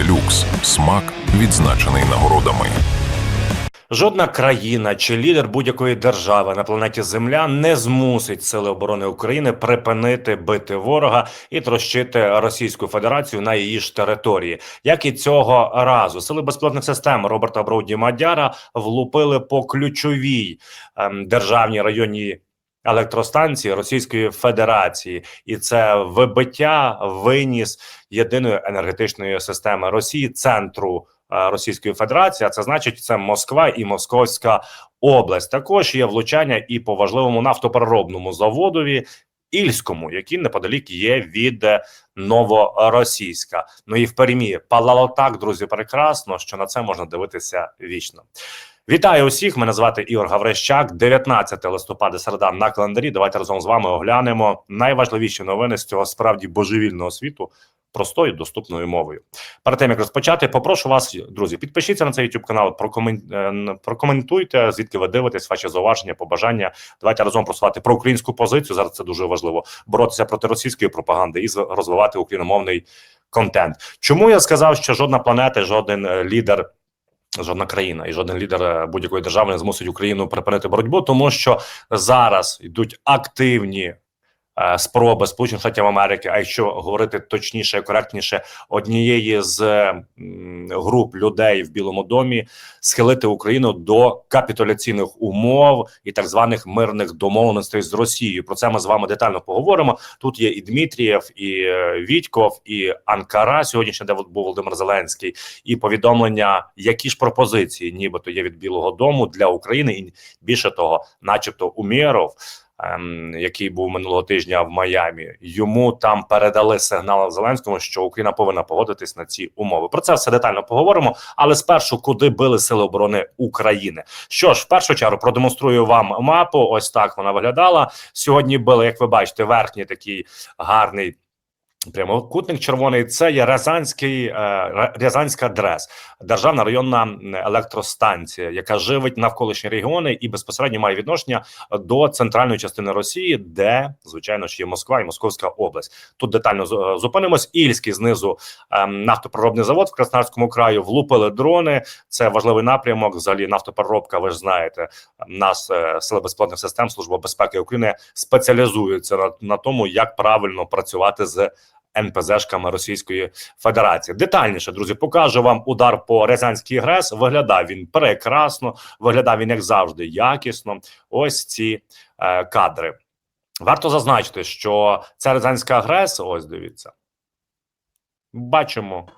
Делюкс. Смак відзначений нагородами. Жодна країна чи лідер будь-якої держави на планеті Земля не змусить Сили оборони України припинити бити ворога і трощити Російську Федерацію на її ж території. Як і цього разу, сили безпілотних систем Роберта Броуді Мадяра влупили по ключовій ем, державній районній електростанції Російської Федерації, і це вибиття виніс єдиної енергетичної системи Росії центру е, Російської Федерації. А це значить, це Москва і Московська область. Також є влучання і по важливому нафтопереробному заводові. Ільському, який неподалік є від е, новоросійська. Ну і в Пермі палало так, друзі, прекрасно, що на це можна дивитися вічно. Вітаю усіх! Мене звати Ігор Гаврищак. 19 листопада середа на календарі. Давайте разом з вами оглянемо найважливіші новини з цього справді божевільного світу простою доступною мовою. Перед тим як розпочати, попрошу вас, друзі, підпишіться на цей YouTube канал, е, прокоментуйте, звідки ви дивитесь, ваші зауваження, побажання. Давайте разом просувати про українську позицію. Зараз це дуже важливо боротися проти російської пропаганди і розвивати україномовний контент. Чому я сказав, що жодна планета, жоден е, лідер. Жодна країна і жоден лідер е, будь-якої держави не змусить Україну припинити боротьбу, тому що зараз йдуть активні спроби Сполучених Штатів Америки. А якщо говорити точніше, і коректніше, однієї з груп людей в Білому домі схилити Україну до капітуляційних умов і так званих мирних домовленостей з Росією. Про це ми з вами детально поговоримо. Тут є і Дмитрієв, і е, Вітьков, і Анкара сьогоднішня, де був Володимир Зеленський, і повідомлення, які ж пропозиції, нібито є від Білого Дому для України, і більше того, начебто, Умєров. Ем, Який був минулого тижня в Майамі, йому там передали сигнал Зеленському, що Україна повинна погодитись на ці умови. Про це все детально поговоримо. Але спершу, куди били сили оборони України? Що ж, в першу чергу продемонструю вам мапу. Ось так вона виглядала. Сьогодні били, як ви бачите, верхній такий гарний. Прямокутник червоний це є Рязанський е, Рязанська ДРЕС, державна районна електростанція, яка живить навколишні регіони і безпосередньо має відношення до центральної частини Росії, де звичайно ж є Москва і Московська область. Тут детально е, зупинимось. Ільський знизу ем, нафтопереробний завод в Краснодарському краю влупили дрони. Це важливий напрямок. Взагалі нафтопереробка. Ви ж знаєте, нас е, сили безпілотних систем Служба безпеки України спеціалізується на, на тому, як правильно працювати з НПЗшками Російської Федерації. Детальніше, друзі, покажу вам удар по Рязанській ГРЕС. Виглядав він прекрасно, виглядав він як завжди якісно. Ось ці е, кадри. Варто зазначити, що ця Рязанська ГРЕС, ось дивіться, бачимо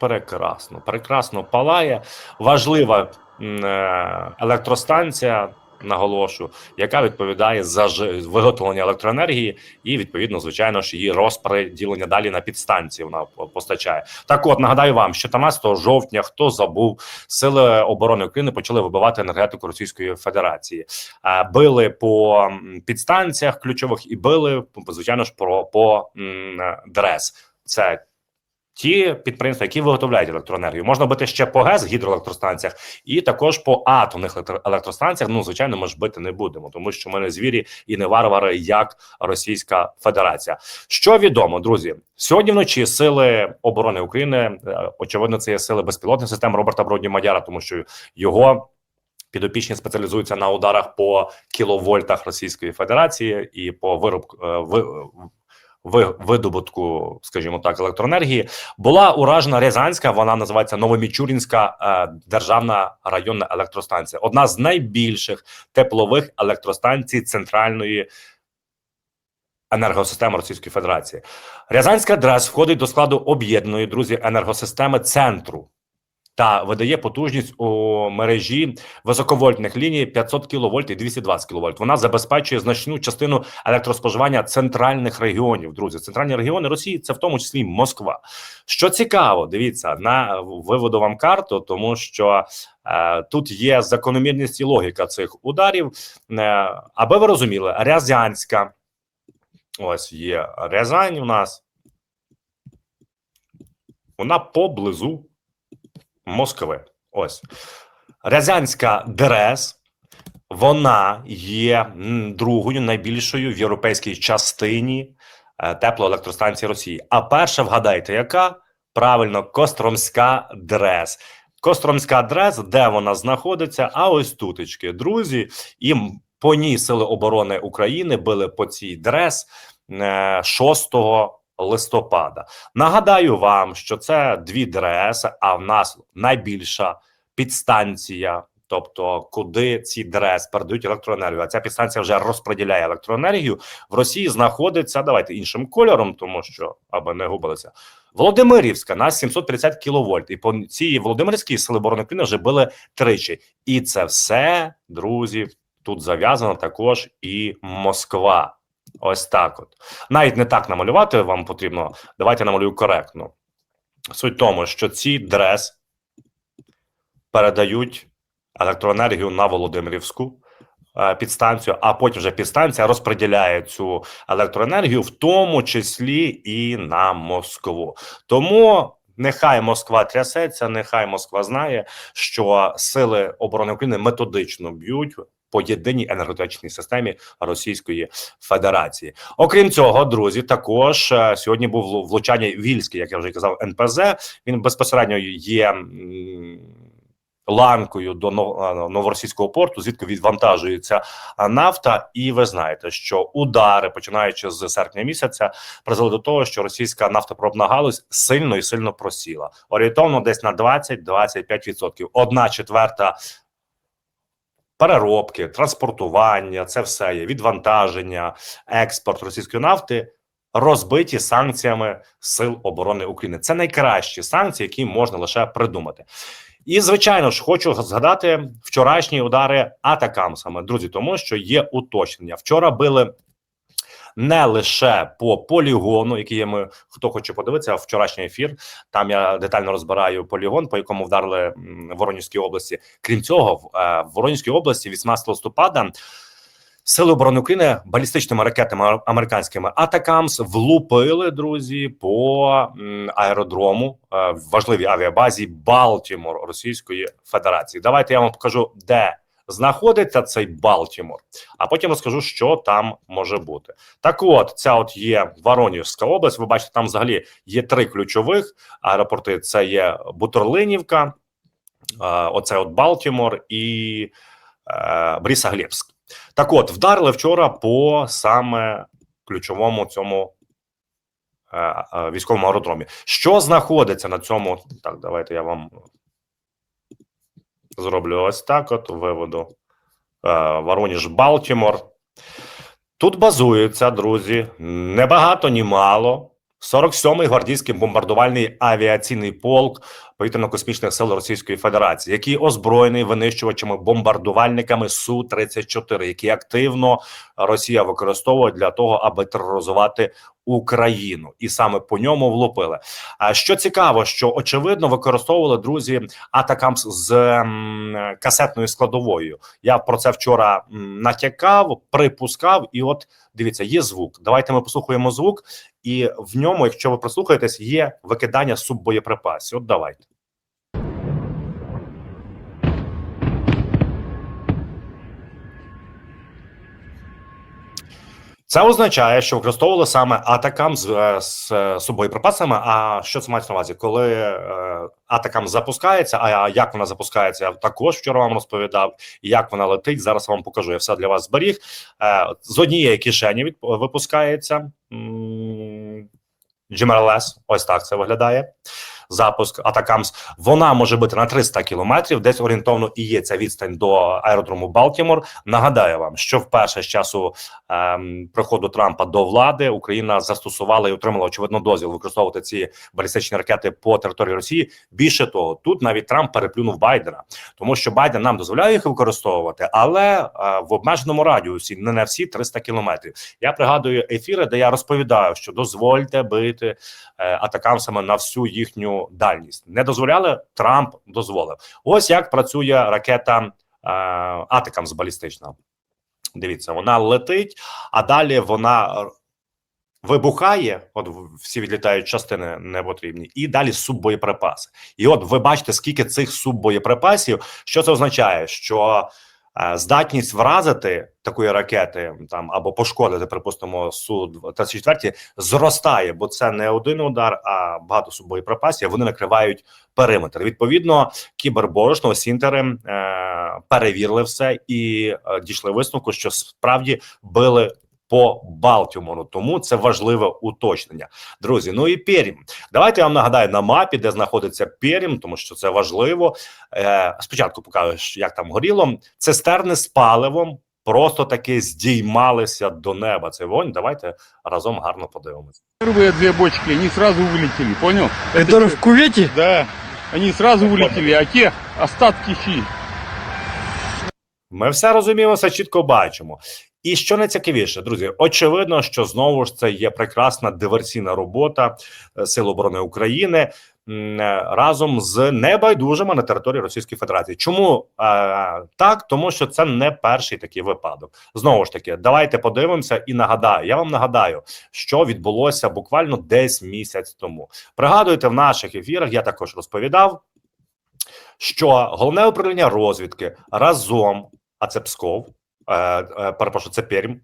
прекрасно, прекрасно палає. Важлива е, електростанція. Наголошу, яка відповідає за виготовлення електроенергії і відповідно, звичайно ж, її розподілення далі на підстанції. Вона постачає. Так, от нагадаю вам, що 14 жовтня, хто забув, сили оборони України почали вибивати енергетику Російської Федерації, били по підстанціях ключових і били звичайно ж про по ДРЕС. Це Ті підприємства, які виготовляють електроенергію, можна бити ще по ГЕС гідроелектростанціях, і також по атомних електростанціях. Ну звичайно, ми ж бити не будемо, тому що ми не звірі і не варвари, як Російська Федерація. Що відомо, друзі, сьогодні вночі сили оборони України, е, очевидно, це є сили безпілотних систем Роберта Бродні Мадяра, тому що його. Підопічні спеціалізуються на ударах по кіловольтах Російської Федерації і по виробку е, видобутку, скажімо так, електроенергії. Була уражена Рязанська, вона називається Новомічурінська е, державна районна електростанція. Одна з найбільших теплових електростанцій центральної енергосистеми Російської Федерації. Рязанська ДРЕС входить до складу об'єднаної друзі енергосистеми центру та видає потужність у мережі високовольтних ліній 500 кВт і 220 кВт. Вона забезпечує значну частину електроспоживання центральних регіонів. Друзі, центральні регіони Росії це в тому числі Москва. Що цікаво, дивіться на виводу вам карту, тому що е, тут є закономірність і логіка цих ударів. Е, аби ви розуміли, Рязанська, ось є Рязань у нас. Вона поблизу Москви. Ось Рязанська ДРЕС. Вона є другою найбільшою в європейській частині е, теплоелектростанції Росії. А перша, вгадайте, яка Правильно, Костромська дрес. Костромська дрес, де вона знаходиться? А ось тутечки, друзі, і по ній сили оборони України били по цій дрес е, 6 листопада. Нагадаю вам, що це дві ДРС, а в нас найбільша підстанція. Тобто, куди ці ДРС передають електроенергію, а ця підстанція вже розподіляє електроенергію в Росії. Знаходиться давайте іншим кольором, тому що аби не губилися. Володимирівська на 750 кВт. І по цій Володимирській сили оборони України вже били тричі. І це все, друзі, тут зав'язано також і Москва. Ось так. От навіть не так намалювати вам потрібно. Давайте намалюю коректно. Суть в тому, що ці дрес передають електроенергію на Володимирівську е, підстанцію, а потім вже підстанція розподіляє цю електроенергію, в тому числі і на Москву. Тому нехай Москва трясеться, нехай Москва знає, що сили оборони України методично б'ють. По єдиній енергетичній системі Російської Федерації, окрім цього, друзі, також е, сьогодні був влучання Вільський, як я вже казав, НПЗ. Він безпосередньо є ланкою до нов- новоросійського порту, звідки відвантажується нафта. І ви знаєте, що удари, починаючи з серпня місяця, призвели до того, що російська нафтопробна галузь сильно і сильно просіла. Орієнтовно десь на 20-25%. Одна четверта. Переробки, транспортування, це все є відвантаження, експорт російської нафти розбиті санкціями Сил оборони України. Це найкращі санкції, які можна лише придумати. І звичайно ж, хочу згадати вчорашні удари атакамсами, друзі, тому що є уточнення. Вчора били не лише по полігону, який є ми, хто хоче подивитися, вчорашній ефір. Там я детально розбираю полігон, по якому вдарили в Воронівській області. Крім цього, в, е, Воронівській області 18 листопада. Сили оборони України балістичними ракетами американськими Атакамс влупили друзі по аеродрому е, важливій авіабазі Балтімор Російської Федерації. Давайте я вам покажу, де знаходиться цей Балтімор, а потім розкажу, що там може бути. Так, от ця от є Воронівська область. Ви бачите, там взагалі є три ключових аеропорти: це є Бутерлинівка, е, оце от Балтімор і е, Брісаглєвськ. Так от, вдарили вчора по саме ключовому цьому е, е, військовому аеродромі. Що знаходиться на цьому? Так, давайте я вам зроблю ось так: от виведу е, Вороніж Балтімор. Тут базується, друзі, не багато, ні мало. 47-й гвардійський бомбардувальний авіаційний полк повітряно-космічних сил Російської Федерації, який озброєний винищувачами бомбардувальниками су 34 які активно Росія використовує для того, аби тероризувати Україну, і саме по ньому влупили. А що цікаво, що очевидно використовували друзі Атакамс з м, касетною складовою. Я про це вчора натякав, припускав, і от дивіться, є звук. Давайте ми послухаємо звук, і в ньому, якщо ви прислухаєтесь, є викидання суббоєприпасів. От давайте. Це означає, що використовували саме атакам з, е, з е, суббоєприпасами. А що це мається на увазі? Коли е, атакам запускається, а як вона запускається, я також вчора вам розповідав. Як вона летить, зараз вам покажу. Я все для вас зберіг. Е, з однієї кишені від, випускається м, GMLS. Ось так це виглядає. Запуск Атакамс. Вона може бути на 300 кілометрів, десь орієнтовно і є ця відстань до аеродрому Балтімор. Нагадаю вам, що вперше з часу ем, приходу Трампа до влади Україна застосувала і отримала очевидно дозвіл використовувати ці балістичні ракети по території Росії. Більше того, тут навіть Трамп переплюнув Байдена, тому що Байден нам дозволяє їх використовувати, але е, в обмеженому радіусі не на всі 300 кілометрів. Я пригадую ефіри, де я розповідаю, що дозвольте бити е, атакамсами на всю їхню дальність. Не дозволяли Трамп дозволив. Ось як працює ракета е, Атакамс балістична. Дивіться, вона летить, а далі вона е, вибухає. От всі відлітають частини не потрібні, і далі суббоєприпаси. І от ви бачите, скільки цих суббоєприпасів. Що це означає? Що здатність вразити такої ракети там або пошкодити, припустимо, су 34 зростає, бо це не один удар, а багато боєприпасів. Вони накривають периметр. Відповідно, кіберборошно сінтери е, перевірили все і е, дійшли висновку, що справді били По Балтімору, тому це важливе уточнення, друзі. Ну і Перім. Давайте я вам нагадаю на мапі, де знаходиться Перім, тому що це важливо. Е, спочатку покажу, як там горіло. Цистерни з паливом просто таки здіймалися до неба. Це вогонь. Давайте разом гарно подивимося. Первые две бочки, они сразу вылетели, понял? Который в кувете? Да, они сразу вылетели, а те остатки фи. Ми все розуміємо, все чітко бачимо. І що найцікавіше, друзі, очевидно, що знову ж це є прекрасна диверсійна робота е, Сил оборони України е, разом з небайдужими на території Російської Федерації. Чому е, так? Тому що це не перший такий випадок. Знову ж таки, давайте подивимося і нагадаю. Я вам нагадаю, що відбулося буквально десь місяць тому. Пригадуєте, в наших ефірах я також розповідав, що головне управління розвідки разом, а це Псков, е, е, перепрошую, це Пермь,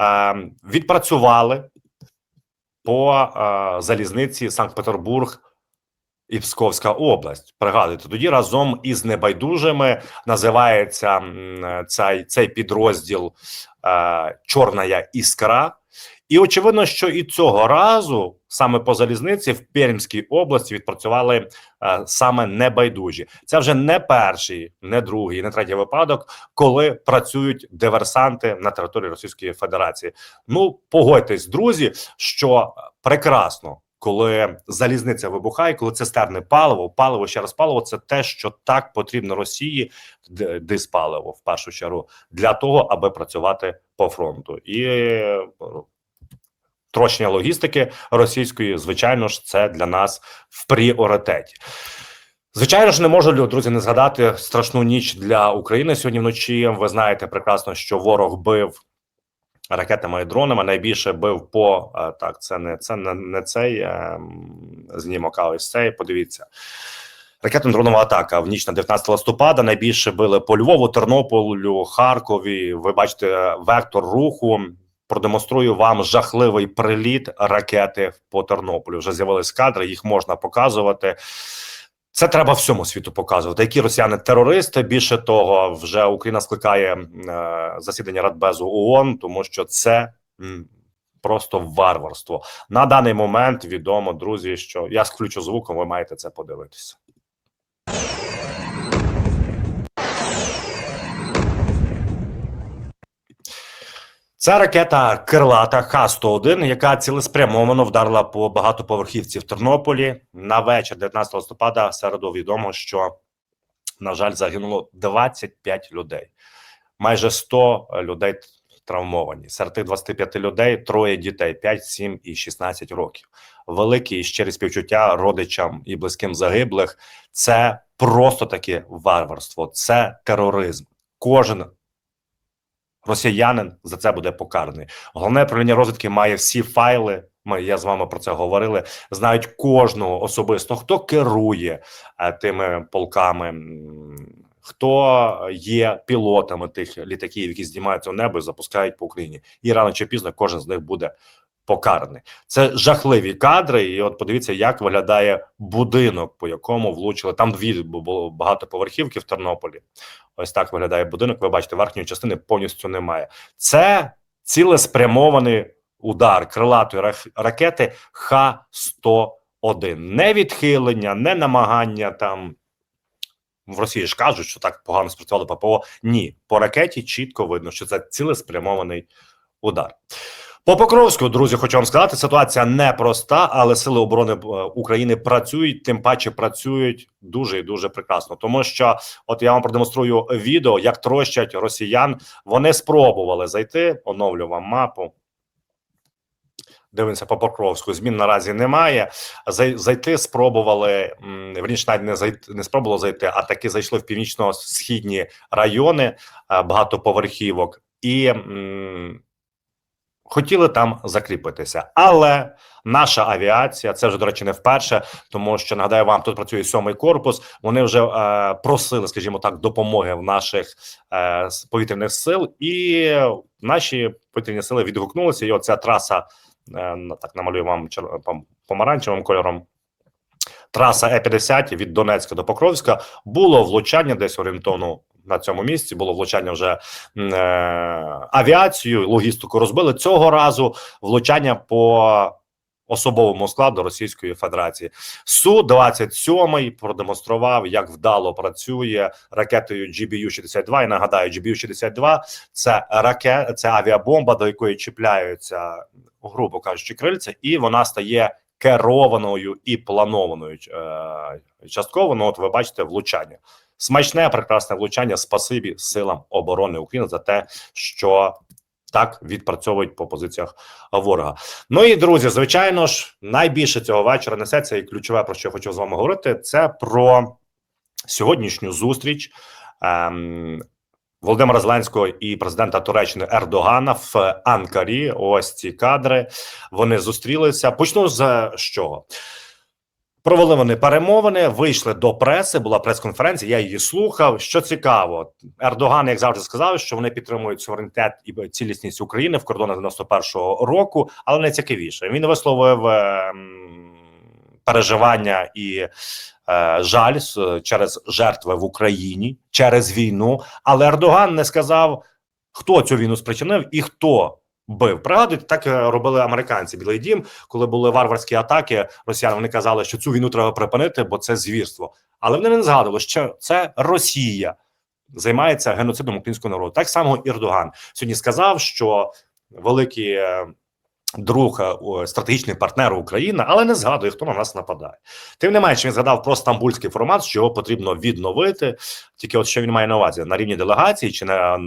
е, відпрацювали по залізниці Санкт-Петербург. І Псковська область, пригадуйте, тоді разом із небайдужими називається цей цей підрозділ е, Чорна іскра. І очевидно, що і цього разу саме по залізниці в Пермській області відпрацювали е, саме небайдужі. Це вже не перший, не другий, не третій випадок, коли працюють диверсанти на території Російської Федерації. Ну погодьтесь, друзі, що прекрасно. Коли залізниця вибухає, коли цистерни паливо, паливо ще раз паливо, це те, що так потрібно Росії, диспаливо в першу чергу для того, аби працювати по фронту, і е, трощення логістики російської, звичайно ж, це для нас в пріоритеті. Звичайно ж, не можу друзі не згадати страшну ніч для України сьогодні вночі. Ви знаєте прекрасно, що ворог бив ракетами і дронами. Найбільше бив по е, так. Це не це не, не цей е, знімок, а ось цей. Подивіться. Ракетно-дронова атака в ніч на 19 листопада. Найбільше били по Львову, Тернополю, Харкові. Ви бачите вектор руху. Продемонструю вам жахливий приліт ракети по Тернополю. Вже з'явились кадри, їх можна показувати. Це треба всьому світу показувати. Які росіяни терористи? Більше того, вже Україна скликає е, засідання Радбезу ООН, тому що це м, просто варварство. На даний момент відомо, друзі, що я включу звуком, ви маєте це подивитися. Це ракета крилата Х-101, яка цілеспрямовано вдарила по багатоповерхівці в Тернополі. На вечір 19 листопада середу відомо, що, на жаль, загинуло 25 людей. Майже 100 людей травмовані. Серед тих 25 людей троє дітей 5, 7 і 16 років. Великі і щирі співчуття родичам і близьким загиблих. Це просто таке варварство, це тероризм. Кожен росіянин за це буде покараний. Головне управління розвідки має всі файли. Ми я з вами про це говорили. Знають кожного особисто, хто керує е, тими полками, хто є пілотами тих літаків, які здіймаються в небо і запускають по Україні. І рано чи пізно кожен з них буде покараний. Це жахливі кадри. І от подивіться, як виглядає будинок, по якому влучили. Там дві було багатоповерхівки в Тернополі. Ось так виглядає будинок. Ви бачите, верхньої частини повністю немає. Це цілеспрямований удар крилатої ракети Х-101. Не відхилення, не намагання там. В Росії ж кажуть, що так погано спрацювало ППО. Ні, по ракеті чітко видно, що це цілеспрямований удар. По Покровську, друзі, хочу вам сказати, ситуація непроста, але сили оборони е, України працюють, тим паче працюють дуже і дуже прекрасно. Тому що, от я вам продемонструю відео, як трощать росіян. Вони спробували зайти. Оновлю вам мапу. Дивимося по Покровську. Змін наразі немає. Зайти спробували верніше, навіть не зайти, не спробували зайти, а таки зайшли в північно-східні райони е, багатоповерхівок і. м, хотіли там закріпитися. Але наша авіація, це вже, до речі, не вперше, тому що нагадаю вам, тут працює сьомий корпус. Вони вже е, просили, скажімо так, допомоги в наших е, повітряних сил, і наші повітряні сили відгукнулися. І оця траса е, так намалюю вам помаранчевим кольором. Траса Е-50 від Донецька до Покровська було влучання десь орієнтовно на цьому місці. Було влучання вже е, авіацію, логістику розбили. Цього разу влучання по особовому складу Російської Федерації. Су 27 продемонстрував, як вдало працює ракетою GBU-62. І нагадаю, GBU-62 – це ракет, це авіабомба, до якої чіпляються, грубо кажучи, крильця, і вона стає керованою і планованою е, частково. Ну, от ви бачите влучання. Смачне, прекрасне влучання. Спасибі силам оборони України за те, що так відпрацьовують по позиціях ворога. Ну і друзі, звичайно ж, найбільше цього вечора несеться і ключове, про що я хочу з вами говорити, це про сьогоднішню зустріч. Ем, Володимира Зеленського і президента Туреччини Ердогана в Анкарі. Ось ці кадри. Вони зустрілися. Почну з чого? Провели вони перемовини, вийшли до преси. Була прес-конференція. Я її слухав. Що цікаво, Ердоган, як завжди, сказав, що вони підтримують суверенітет і цілісність України в кордонах 91-го року. Але найцікавіше він висловив е, переживання і е, жаль через жертви в Україні через війну. Але Ердоган не сказав, хто цю війну спричинив і хто бив. Пригадуйте, так е, робили американці. Білий дім, коли були варварські атаки росіян. Вони казали, що цю війну треба припинити, бо це звірство. Але вони не згадували, що це Росія займається геноцидом українського народу. Так само Ірдоган сьогодні сказав, що великі. Е, Друг е, стратегічний партнер України, але не згадує, хто на нас нападає. Тим не менше, він згадав про стамбульський формат, що його потрібно відновити. Тільки от що він має на увазі на рівні делегації чи на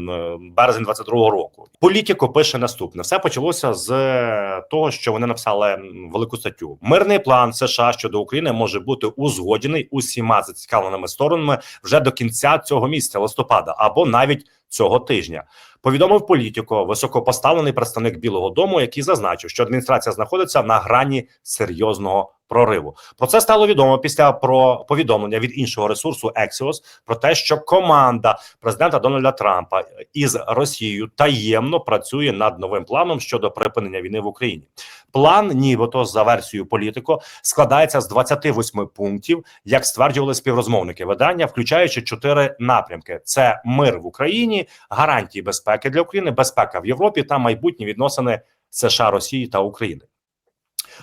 березень 22-го року. Політіко пише наступне: все почалося з е, того, що вони написали велику статтю. Мирний план США щодо України може бути узгоджений усіма зацікавленими сторонами вже до кінця цього місяця, листопада, або навіть цього тижня. Повідомив політико високопоставлений представник Білого Дому, який зазначив, що адміністрація знаходиться на грані серйозного прориву. Про це стало відомо після про повідомлення від іншого ресурсу Axios про те, що команда президента Дональда Трампа із Росією таємно працює над новим планом щодо припинення війни в Україні. План, нібито за версією політико, складається з 28 пунктів, як стверджували співрозмовники видання, включаючи чотири напрямки: це мир в Україні, гарантії безпеки для України, безпека в Європі та майбутні відносини США, Росії та України.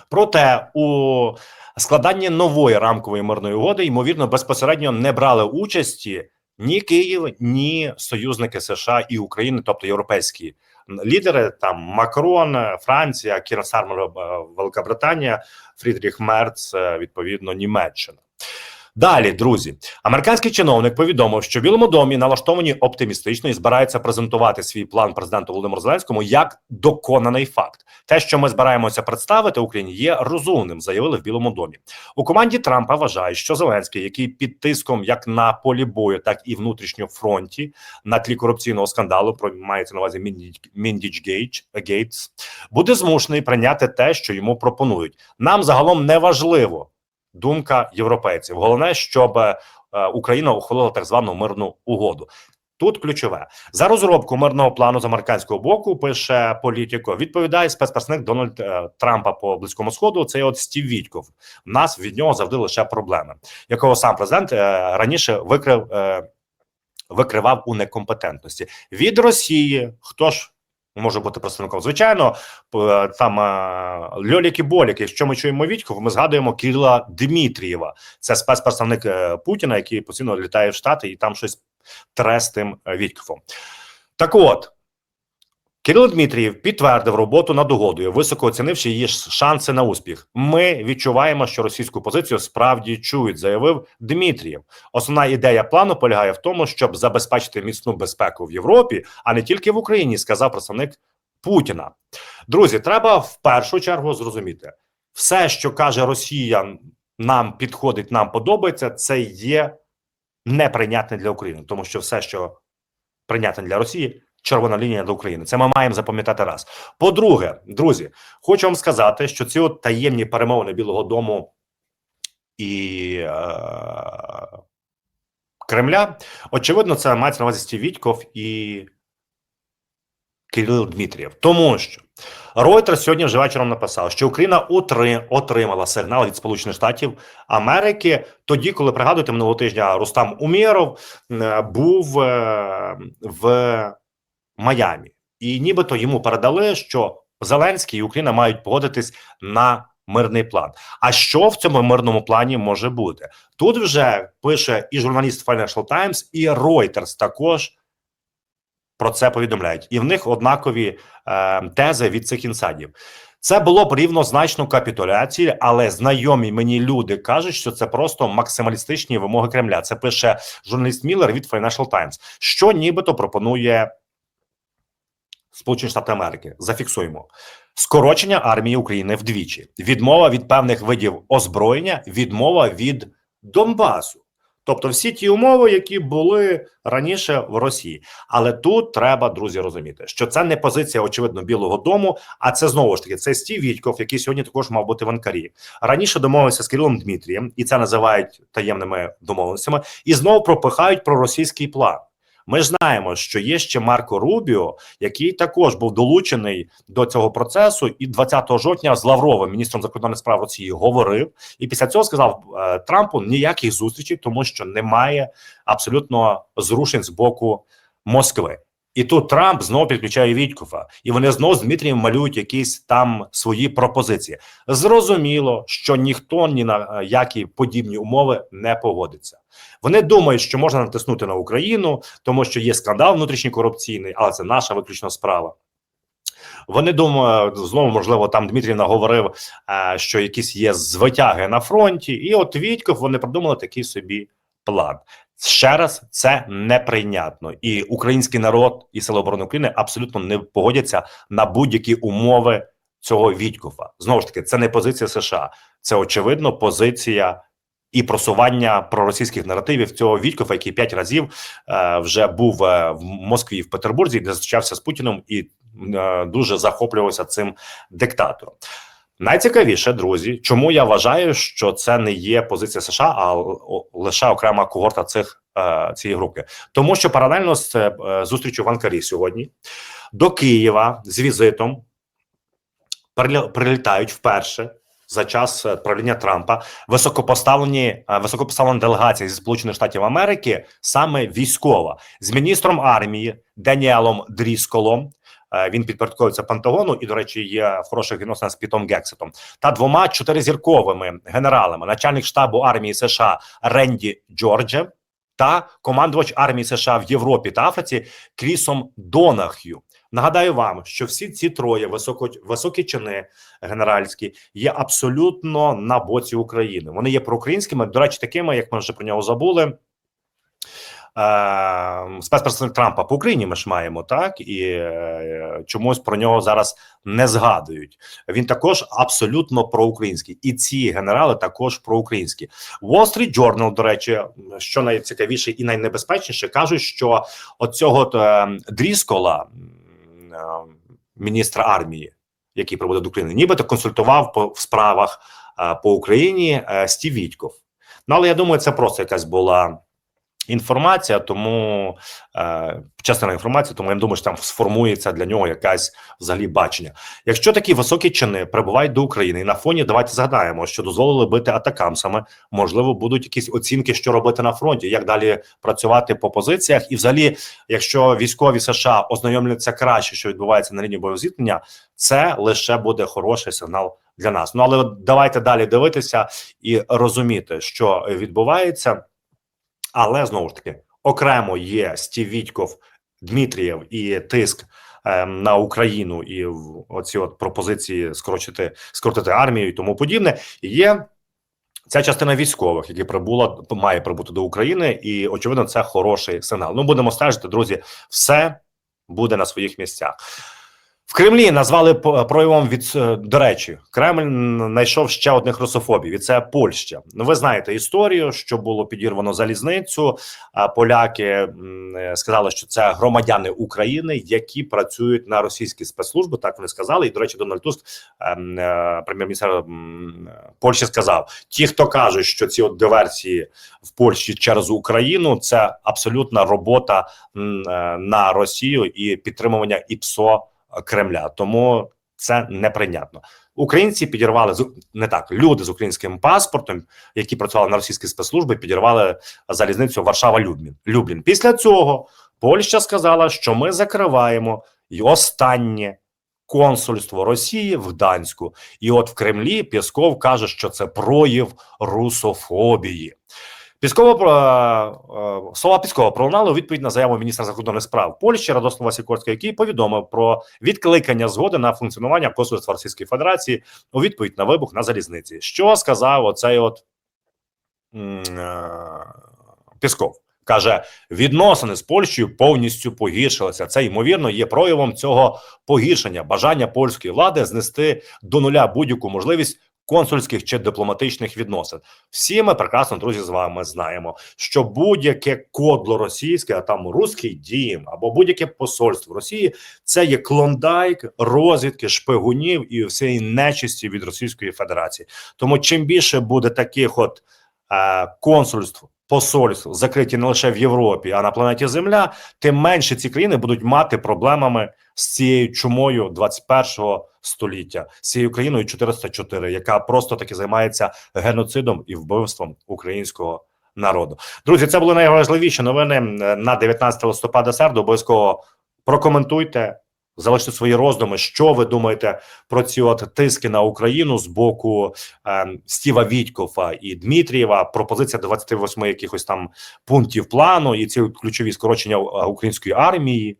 Проте у складанні нової рамкової мирної угоди ймовірно безпосередньо не брали участі ні Київ, ні союзники США і України, тобто європейські лідери, там Макрон, Франція, Кіра Сармер, Великобританія, Фрідріх Мерц, е, відповідно Німеччина. Далі, друзі, американський чиновник повідомив, що в Білому домі налаштовані оптимістично і збираються презентувати свій план президенту Володимиру Зеленському як доконаний факт. Те, що ми збираємося представити Україні, є розумним, заявили в Білому домі. У команді Трампа вважають, що Зеленський, який під тиском як на полі бою, так і внутрішньо фронті на тлі корупційного скандалу, про мається на увазі Міндіч- Гейтс, буде змушений прийняти те, що йому пропонують. Нам загалом не важливо думка європейців. Головне, щоб е, Україна ухвалила так звану мирну угоду. Тут ключове за розробку мирного плану з американського боку. Пише політико. Відповідає спецпредставник Дональд е, Трампа по близькому сходу. Це от Стів Вітьков. У нас від нього завжди лише проблеми, якого сам президент е, раніше викрив викривав у некомпетентності від Росії. Хто ж може бути представником? Звичайно, там е, льоліки боліки. Якщо ми чуємо Вітьков, ми згадуємо Кирила Дмитрієва. Це спецпредставник е, Путіна, який постійно літає в Штати і там щось тре з тим е, Вітькофом. Так от. Кирило Дмитрієв підтвердив роботу над угодою, високо оцінивши її шанси на успіх. Ми відчуваємо, що російську позицію справді чують, заявив Дмитрієв. Основна ідея плану полягає в тому, щоб забезпечити міцну безпеку в Європі, а не тільки в Україні, сказав представник Путіна. Друзі, треба в першу чергу зрозуміти, все, що каже Росія, нам підходить, нам подобається, це є неприйнятне для України, тому що все, що прийнятне для Росії, червона лінія до України. Це ми маємо запам'ятати раз. По-друге, друзі, хочу вам сказати, що ці от таємні перемовини Білого Дому і е, Кремля, очевидно, це мається на увазі Стів Вітьков і Кирил Дмитрієв. Тому що Reuters сьогодні вже вечором написав, що Україна отримала сигнал від Сполучених Штатів Америки тоді, коли пригадуєте минулого тижня Рустам Умєров е, був е, в Майамі, і нібито йому передали, що Зеленський і Україна мають погодитись на мирний план. А що в цьому мирному плані може бути? Тут вже пише і журналіст Financial Times, і Reuters також про це повідомляють, і в них однакові е, тези від цих інсайдів. Це було б рівнозначно капітуляції, але знайомі мені люди кажуть, що це просто максималістичні вимоги Кремля. Це пише журналіст Міллер від Financial Times, що нібито пропонує Сполучені Штати Америки. Зафіксуємо скорочення армії України вдвічі, відмова від певних видів озброєння, відмова від Донбасу. Тобто всі ті умови, які були раніше в Росії, але тут треба друзі розуміти, що це не позиція, очевидно, Білого Дому, а це знову ж таки це Стів Вітьков, який сьогодні також мав бути в Анкарі. Раніше домовився з Кирилом Дмитрієм, і це називають таємними домовленостями, і знову пропихають про російський план. Ми знаємо, що є ще Марко Рубіо, який також був долучений до цього процесу, і 20 жовтня з Лавровим, міністром закордонних справ Росії, говорив. І після цього сказав е, Трампу ніяких зустрічей, тому що немає абсолютно зрушень з боку Москви. І тут Трамп знову підключає Вітькова, і вони знову з Дмитрієм малюють якісь там свої пропозиції. Зрозуміло, що ніхто ні на е, які подібні умови не погодиться. Вони думають, що можна натиснути на Україну, тому що є скандал внутрішній корупційний, але це наша виключно справа. Вони думають, знову можливо, там Дмитрій наговорив, е, що якісь є звитяги на фронті, і от Вітьков вони придумали такий собі план. Ще раз це неприйнятно, і український народ і Сили оборони України абсолютно не погодяться на будь-які умови цього Вітькова. Знову ж таки, це не позиція США, це очевидно позиція і просування проросійських наративів цього Вітькова, який п'ять разів е, вже був е, в Москві і в Петербурзі, де зустрічався з Путіним і е, дуже захоплювався цим диктатором. Найцікавіше, друзі, чому я вважаю, що це не є позиція США, а лише окрема когорта цих е, цієї групи, тому що паралельно з е, зустрічю в Анкарі сьогодні до Києва з візитом прилітають вперше за час е, правління Трампа високопоставлені високопоставлена делегація зі Сполучених Штатів Америки, саме військова, з міністром армії Деніелом Дрісколом. Е, Він підпорядковується Пентагону і, до речі, є в хороших відносинах з Пітом Гексетом та двома чотиризірковими генералами: начальник штабу армії США Ренді Джорджем та командувач армії США в Європі та Африці Крісом Донах'ю. Нагадаю вам, що всі ці троє високо, високі чини генеральські є абсолютно на боці України. Вони є проукраїнськими, до речі, такими, як ми вже про нього забули. Е, спецпредставник Трампа по Україні ми ж маємо так і е, чомусь про нього зараз не згадують. Він також абсолютно проукраїнський, і ці генерали також проукраїнські. Wall Street Journal, до речі, що найцікавіше і найнебезпечніше, кажуть, що оцього е, Дріскола, міністра армії, який до України, нібито консультував по в справах по Україні Стів Вітьков. Ну але я думаю, це просто якась була інформація, тому е, частина інформація, тому я думаю, що там сформується для нього якась взагалі бачення. Якщо такі високі чини прибувають до України і на фоні, давайте згадаємо, що дозволили бити атакамсами, можливо, будуть якісь оцінки, що робити на фронті, як далі працювати по позиціях, і взагалі, якщо військові США ознайомляться краще, що відбувається на лінії бойового зіткнення, це лише буде хороший сигнал для нас. Ну але давайте далі дивитися і розуміти, що відбувається. Але знову ж таки окремо є Стів Вітьков, Дмитрієв і тиск е, на Україну і в оці от пропозиції скоротити скоротити армію і тому подібне. Є ця частина військових, які прибула має прибути до України, і очевидно, це хороший сигнал. Ну будемо стежити, друзі. Все буде на своїх місцях. В Кремлі назвали проявом від е, до речі, Кремль знайшов ще одних русофобів, і це Польща. Ну, ви знаєте історію, що було підірвано залізницю. А поляки е, сказали, що це громадяни України, які працюють на російські спецслужби. Так вони сказали. І до речі, Дональд Туск, ем, е, прем'єр-міністр Польщі, сказав: ті, хто кажуть, що ці от диверсії в Польщі через Україну, це абсолютна робота на Росію і підтримування ІПСО Кремля. Тому це неприйнятно. Українці підірвали не так. Люди з українським паспортом, які працювали на російські спецслужби, підірвали залізницю Варшава Люблін. Люблін. Після цього Польща сказала, що ми закриваємо і останнє консульство Росії в Гданську. І от в Кремлі Пєсков каже, що це прояв русофобії. Піскова е, слова Піскова пролунали у відповідь на заяву міністра закордонних справ Польщі Радослава Сікорського, який повідомив про відкликання згоди на функціонування консульства Російської Федерації у відповідь на вибух на залізниці. Що сказав оцей от е, Пісков? Каже, відносини з Польщею повністю погіршилися. Це ймовірно є проявом цього погіршення, бажання польської влади знести до нуля будь-яку можливість консульських чи дипломатичних відносин. Всі ми прекрасно, друзі, з вами знаємо, що будь-яке кодло російське, а там руський дім або будь-яке посольство Росії, це є клондайк розвідки шпигунів і всієї нечисті від Російської Федерації. Тому чим більше буде таких от е, консульств. Посольств закриті не лише в Європі, а на планеті Земля, тим менше ці країни будуть мати проблемами з цією чумою 21-го століття, з цією країною 404, яка просто таки займається геноцидом і вбивством українського народу. Друзі, це були найважливіші новини е, на 19 листопада. Середу. Обов'язково прокоментуйте. Залиште свої роздуми, що ви думаєте про ці от тиски на Україну з боку е, Стіва Вітькова і Дмитрієва. Пропозиція 28 якихось там пунктів плану, і ці ключові скорочення е, української армії,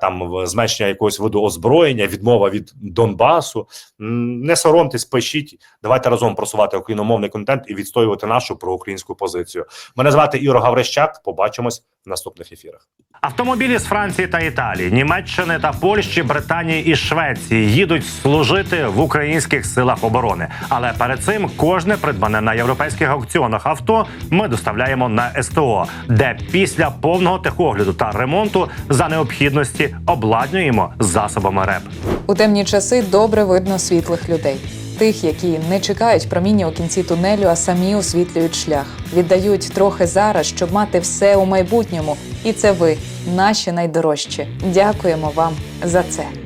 там зменшення якогось виду озброєння, відмова від Донбасу. Не соромтесь, пишіть. Давайте разом просувати україномовний контент і відстоювати нашу проукраїнську позицію. Мене звати Ігор Гаврищак. Побачимось в наступних ефірах. Автомобілі з Франції та Італії, Німеччини та Польщі, Британії і Швеції їдуть служити в українських силах оборони. Але перед цим кожне придбане на європейських аукціонах авто ми доставляємо на СТО, де після повного техогляду та ремонту за необхідності обладнюємо засобами РЕП. У темні часи добре видно світлих людей. Тих, які не чекають проміння у кінці тунелю, а самі освітлюють шлях, віддають трохи зараз, щоб мати все у майбутньому. І це ви, наші найдорожчі. Дякуємо вам за це.